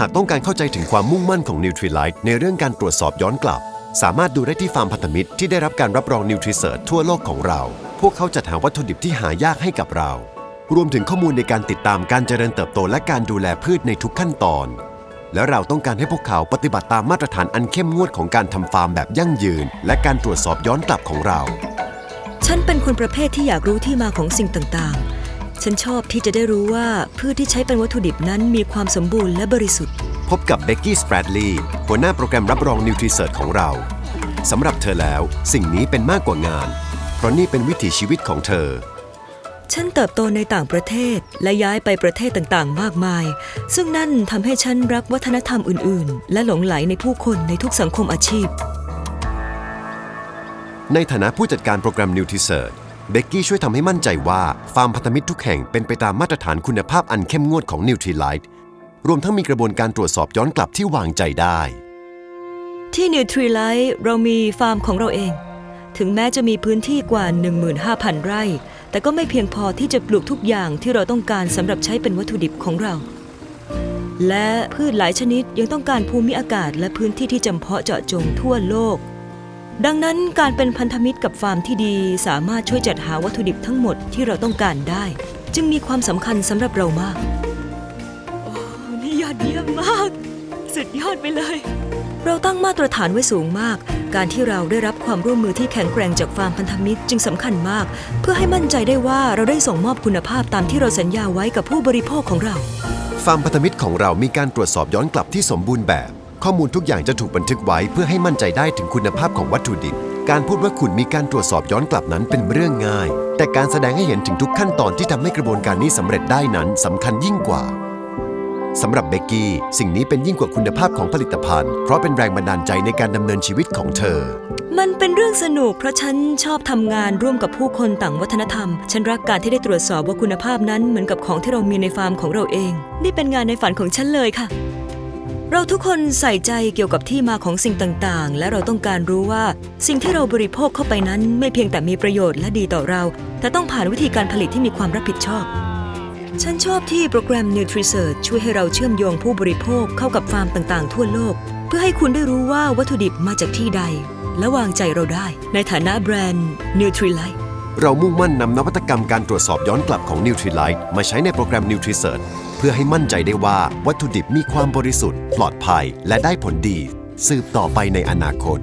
หากต้องการเข้าใจถึงความมุ่งมั่นของ Nutrilite ในเรื่องการตรวจสอบย้อนกลับ สามารถดูได้ที่ฟาร์มพันธมิตรที่ได้รับการรับรอง NutriCert ทั่วโลกของเรา พวกเขาจัดหาวัตถุดิบที่หายากให้กับเรา รวมถึงข้อมูลในการติดตามการเจริญเติบโตและการดูแลพืชในทุกขั้นตอน และเราต้องการให้พวกเขาปฏิบัติตามมาตรฐานอันเข้มงวดของการทำฟาร์มแบบยั่งยืน และการตรวจสอบย้อนกลับของเรา ฉันเป็นคนประเภทที่อยากรู้ที่มาของสิ่งต่างๆ ฉันชอบที่จะได้รู้ว่าพืชที่ใช้เป็นวัตถุดิบนั้นมีความสมบูรณ์และบริสุทธิ์ พบกับเบกกี้ส p ปรดลีย์หัวหน้าโปรแกรมรับรอง NutriCert ของเราสำหรับเธอแล้วสิ่งนี้เป็นมากกว่างาน เพราะนี่เป็นวิถีชีวิตของเธอ ฉันเติบโตในต่างประเทศและย้ายไปประเทศต่างๆ มากมาย ซึ่งนั่นทำให้ฉันรักวัฒนธรรมอื่น ๆ และหลงไหลในผู้คนในทุกสังคมอาชีพ ในฐานะผู้จัดการโปรแกรม NutriCert เเบกกี้ช่วยทำให้มั่นใจว่า ฟาร์มพันธมิตรทุกแห่งเป็นไปตามมาตรฐานคุณภาพอันเข้มงวดของ Nutrilite รวมทั้งมีกระบวนการตรวจสอบย้อนกลับที่วางใจได้ ที่ Nutrilite เรามีฟาร์มของเราเอง ถึงแม้จะมีพื้นที่กว่า 15,000 ไร่ แต่ก็ไม่เพียงพอที่จะปลูกทุกอย่างที่เราต้องการสำหรับใช้เป็นวัตถุดิบของเรา และพืชหลายชนิดยังต้องการภูมิอากาศและพื้นที่ที่จำเพาะเจาะจงทั่วโลก ดังนั้นการเป็นพันธมิตรกับฟาร์มที่ดีสามารถช่วยจัดหาวัตถุดิบทั้งหมดที่เราต้องการได้ จึงมีความสำคัญสำหรับเรามาก โอ้ นี่ยอดเยี่ยมมาก สุดยอดไปเลย เราตั้งมาตรฐานไว้สูงมาก การที่เราได้รับความร่วมมือที่แข็งแกร่งจากฟาร์มพันธมิตรจึงสำคัญมาก เพื่อให้มั่นใจได้ว่าเราได้ส่งมอบคุณภาพตามที่เราสัญญาไว้กับผู้บริโภคของเรา ฟาร์มพันธมิตรของเรามีการตรวจสอบย้อนกลับที่สมบูรณ์แบบ ข้อมูลทุกอย่างจะถูกบันทึกไว้เพื่อให้มั่นใจได้ถึงคุณภาพของวัตถุดิบ การพูดว่าคุณมีการตรวจสอบย้อนกลับนั้นเป็นเรื่องง่าย แต่การแสดงให้เห็นถึงทุกขั้นตอนที่ทำให้กระบวนการนี้สำเร็จได้นั้นสำคัญยิ่งกว่าสำหรับเบกกี้ สิ่งนี้เป็นยิ่งกว่าคุณภาพของผลิตภัณฑ์ เพราะเป็นแรงบันดาลใจในการดำเนินชีวิตของเธอ มันเป็นเรื่องสนุกเพราะฉันชอบทำงานร่วมกับผู้คนต่างวัฒนธรรม ฉันรักการที่ได้ตรวจสอบว่าคุณภาพนั้นเหมือนกับของที่เรามีในฟาร์มของเราเอง นี่เป็นงานในฝันของฉันเลยค่ะ เราทุกคนใส่ใจเกี่ยวกับที่มาของสิ่งต่างๆ และเราต้องการรู้ว่าสิ่งที่เราบริโภคเข้าไปนั้นไม่เพียงแต่มีประโยชน์และดีต่อเรา แต่ต้องผ่านวิธีการผลิตที่มีความรับผิดชอบ ฉันชอบที่โปรแกรม NutriSearch ช่วยให้เราเชื่อมโยงผู้บริโภคเข้ากับฟาร์มต่างๆ ทั่วโลก เพื่อให้คุณได้รู้ว่าวัตถุดิบมาจากที่ใด และวางใจเราได้ ในฐานะแบรนด์ Nutrilite เรามุ่งมั่นนำนวัตกรรมการตรวจสอบย้อนกลับของ Nutrilite มาใช้ในโปรแกรม NutriCert เพื่อให้มั่นใจได้ว่าวัตถุดิบมีความบริสุทธิ์ ปลอดภัย และได้ผลดี สืบต่อไปในอนาคต